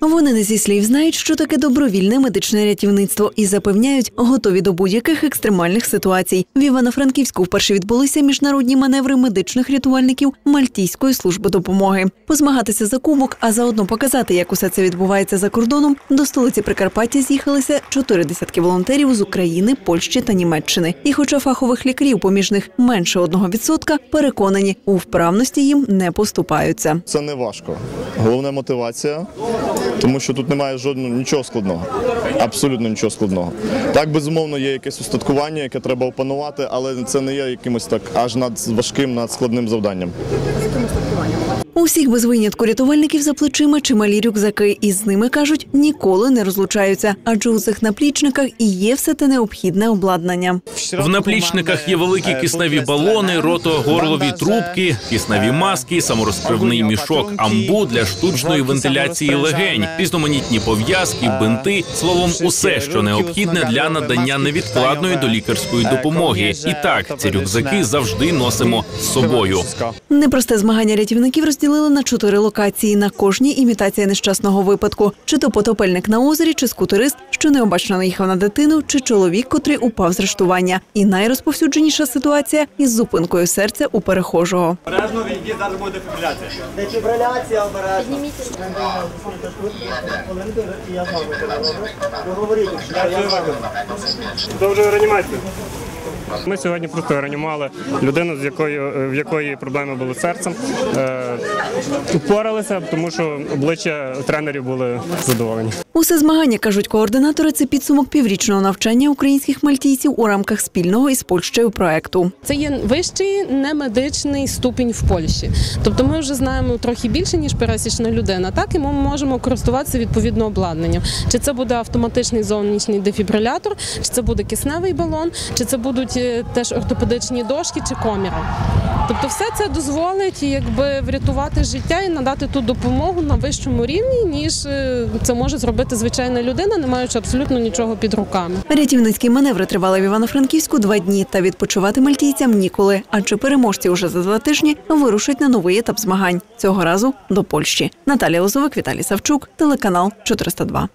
Вони не зі слів знають, що таке добровільне медичне рятівництво і запевняють, готові до будь-яких екстремальних ситуацій. В Івано-Франківську вперше відбулися міжнародні маневри медичних рятувальників Мальтійської служби допомоги. Позмагатися за кубок, а заодно показати, як усе це відбувається за кордоном. До столиці Прикарпаття з'їхалися чотири десятки волонтерів з України, Польщі та Німеччини. І, хоча фахових лікарів поміж них менше одного відсотка, переконані, у вправності їм не поступаються. Це не важко. Головне мотивація, тому що тут немає жодного нічого складного. Абсолютно нічого складного. Так, безумовно, є якесь устаткування, яке треба опанувати, але це не є якимось так аж над важким, над складним завданням. У всіх без винятку рятувальників за плечима чималі рюкзаки, і з ними кажуть, ніколи не розлучаються, адже у цих наплічниках і є все те необхідне обладнання. В наплічниках є великі кисневі балони, ротогорлові трубки, кисневі маски, саморозкривний мішок амбу для штучної вентиляції легень, різноманітні пов'язки, бинти, словом, усе, що необхідне для надання невідкладної долікарської допомоги. І так, ці рюкзаки завжди носимо з собою. Непросте змагання рятівників розділили на чотири локації. На кожній імітація нещасного випадку: чи то потопельник на озері, чи скутерист, що необачно наїхав на дитину, чи чоловік, котрий упав з рештування. І найрозповсюдженіша ситуація із зупинкою серця у перехожого. Обережно зараз буде дефібриляція. Дефібриляція обережно. Добре. Реанімацію. Ми сьогодні просто реанімували людину, з якою в якої проблеми були з серцем. Упоралися, тому що обличчя тренерів були задоволені. Усе змагання кажуть координатори. Це підсумок піврічного навчання українських мальтійців у рамках спільного із Польщею проекту. Це є вищий немедичний ступінь в Польщі. Тобто ми вже знаємо трохи більше, ніж пересічна людина. Так і ми можемо користуватися відповідно обладнанням. Чи це буде автоматичний зовнішній дефібрилятор, чи це буде кисневий балон, чи це будуть е, теж ортопедичні дошки чи коміра. Тобто, все це дозволить якби врятувати життя і надати ту допомогу на вищому рівні, ніж е, це може зробити звичайна людина, не маючи абсолютно нічого під руками. Рятівницькі маневри тривали в Івано-Франківську два дні, та відпочивати мальтійцям ніколи. Адже переможці уже за два тижні вирушать на новий етап змагань цього разу до Польщі. Наталія Лозовик, Віталій Савчук, телеканал 402.